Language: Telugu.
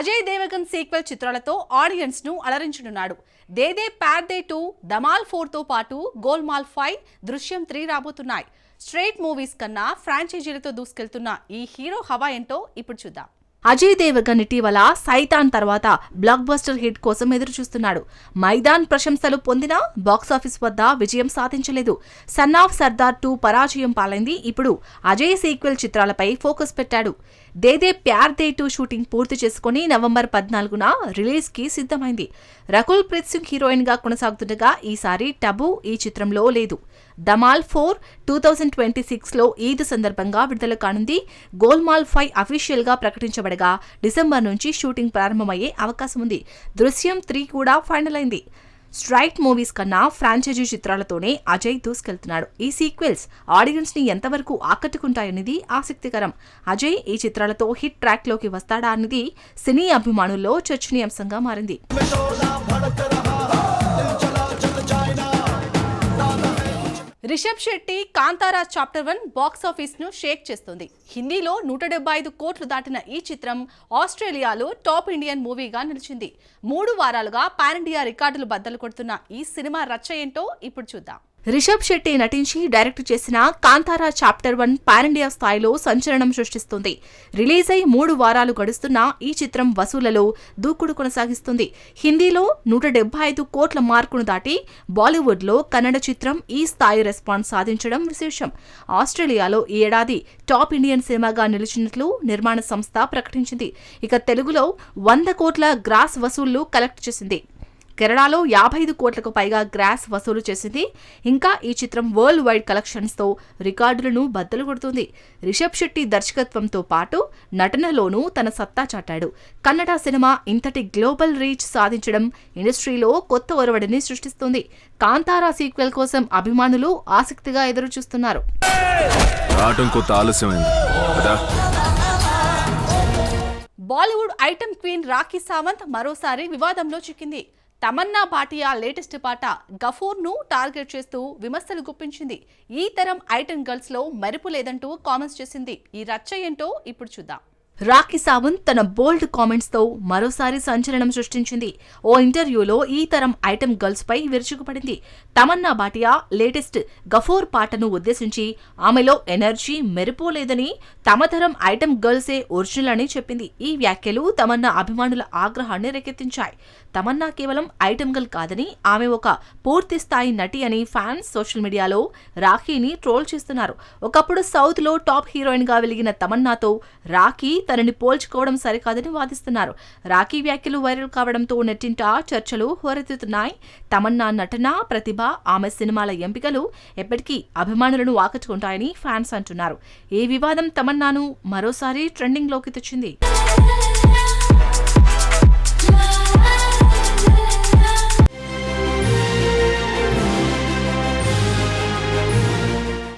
అజయ్ దేవగన్ సీక్వెల్ చిత్రాలతో ఆడియన్స్ను అలరించనున్నాడు. దేదే ప్యార్ దే టూ ధమాల్ ఫోర్తో పాటు గోల్మాల్ ఫైవ్ దృశ్యం త్రీ రాబోతున్నాయి. స్ట్రైట్ మూవీస్ కన్నా ఫ్రాంచైజీలతో దూసుకెళ్తున్న ఈ హీరో హవా ఏంటో ఇప్పుడు చూద్దాం. అజయ్ దేవగన్ ఇటీవల సైతాన్ తర్వాత బ్లాక్ బస్టర్ హిట్ కోసం ఎదురుచూస్తున్నాడు. మైదాన్ ప్రశంసలు పొందినా బాక్సాఫీస్ వద్ద విజయం సాధించలేదు. సన్ ఆఫ్ సర్దార్ టూ పరాజయం పాలైంది. ఇప్పుడు అజయ్ సీక్వెల్ చిత్రాలపై ఫోకస్ పెట్టాడు. దేదే ప్యార్ దే టూ షూటింగ్ పూర్తి చేసుకుని నవంబర్ పద్నాలుగున రిలీజ్కి సిద్ధమైంది. రకుల్ ప్రీత్ సింగ్ హీరోయిన్గా కొనసాగుతుండగా ఈసారి టబు ఈ చిత్రంలో లేదు. Dhamaal four two thousand twenty సిక్స్లో ఈద్ సందర్భంగా విడుదల కానుంది. గోల్మాల్ ఫైవ్ అఫీషియల్గా ప్రకటించబడగా డిసెంబర్ నుంచి షూటింగ్ ప్రారంభమయ్యే అవకాశం ఉంది దృశ్యం త్రీ కూడా ఫైనల్ అయింది. స్ట్రైట్ మూవీస్ కన్నా ఫ్రాంచైజీ చిత్రాలతోనే అజయ్ దూసుకెళ్తున్నాడు. ఈ సీక్వెల్స్ ఆడియన్స్ని ఎంతవరకు ఆకట్టుకుంటాయనేది ఆసక్తికరం. అజయ్ ఈ చిత్రాలతో హిట్ ట్రాక్లోకి వస్తాడా అనేది సినీ అభిమానుల్లో చర్చనీయాంశంగా మారింది. Rishab Shetty Kantara chapter one box shake చేస్తుంది. హిందీలో నూట డెబ్బై ఐదు కోట్లు దాటిన ఈ చిత్రం ఆస్ట్రేలియాలో టాప్ ఇండియన్ మూవీగా నిలిచింది. మూడు వారాలుగా పాన్ ఇండియా రికార్డులు బద్దలు కొడుతున్న ఈ సినిమా రచ్చ ఏంటో ఇప్పుడు చూద్దాం. రిషబ్ శెట్టి నటించి డైరెక్ట్ చేసిన కాంతారా చాప్టర్ వన్ పారిండియా స్థాయిలో సంచలనం సృష్టిస్తుంది. రిలీజ్ అయి మూడు వారాలు గడుస్తున్న ఈ చిత్రం వసూళ్ళలో దూకుడు కొనసాగిస్తుంది. హిందీలో నూట డెబ్బై ఐదు కోట్ల మార్కును దాటి బాలీవుడ్లో కన్నడ చిత్రం ఈ స్థాయి రెస్పాన్స్ సాధించడం విశేషం. ఆస్ట్రేలియాలో ఈ ఏడాది టాప్ ఇండియన్ సినిమాగా నిలిచినట్లు నిర్మాణ సంస్థ ప్రకటించింది. ఇక తెలుగులో వంద కోట్ల గ్రాస్ వసూళ్ళు కలెక్ట్ చేసింది. కేరళలో యాభై ఐదు కోట్లకు పైగా గ్రాస్ వసూలు చేసింది. ఇంకా ఈ చిత్రం వరల్డ్ వైడ్ కలెక్షన్స్తో రికార్డులను బద్దలు కొడుతుంది. రిషబ్ శెట్టి దర్శకత్వంతో పాటు నటనలోనూ తన సత్తా చాటాడు. కన్నడ సినిమా ఇంతటి గ్లోబల్ రీచ్ సాధించడం ఇండస్ట్రీలో కొత్త ఒరవడిని సృష్టిస్తుంది. కాంతారా సీక్వెల్ కోసం అభిమానులు ఆసక్తిగా ఆలస్యమైంది. కదా Bollywood item queen Rakhi Sawant మరోసారి వివాదంలో చిక్కింది. తమన్నా భాటియా లేటెస్ట్ పాట గఫూర్ను టార్గెట్ చేస్తూ విమర్శలు గుప్పించింది. ఈ తరం ఐటమ్ గర్ల్స్లో మెరుపు లేదంటూ కామెంట్స్ చేసింది. ఈ రచ్చ ఏంటో ఇప్పుడు చూద్దాం. రాఖీ సావంత్ తన బోల్డ్ కామెంట్స్తో మరోసారి సంచలనం సృష్టించింది. ఓ ఇంటర్వ్యూలో ఈ తరం ఐటమ్ గర్ల్స్పై విరుచుకుపడింది. తమన్నా భాటియా లేటెస్ట్ గఫూర్ పాటను ఉద్దేశించి ఆమెలో ఎనర్జీ మెరుపు లేదని తమ తరం ఐటమ్ గర్ల్సే ఒరిజినల్ అని చెప్పింది. ఈ వ్యాఖ్యలు తమన్నా అభిమానుల ఆగ్రహాన్ని రేకెత్తించాయి. తమన్నా కేవలం ఐటమ్ గర్ల్ కాదని ఆమె ఒక పూర్తి స్థాయి నటి అని ఫ్యాన్స్ సోషల్ మీడియాలో రాఖీని ట్రోల్ చేస్తున్నారు. ఒకప్పుడు సౌత్లో టాప్ హీరోయిన్గా వెలిగిన తమన్నాతో రాఖీ తనని పోల్చుకోవడం సరికాదని వాదిస్తున్నారు. రాఖీ వ్యాఖ్యలు వైరల్ కావడంతో నెట్టింట చర్చలు హోరెత్తుతున్నాయి. తమన్నా నటన ప్రతిభ ఆమె సినిమాల ఎంపికలు ఎప్పటికీ అభిమానులను ఆకట్టుకుంటాయని ఫ్యాన్స్ అంటున్నారు. ఈ వివాదం తమన్నాను మరోసారి ట్రెండింగ్లోకి తెచ్చింది.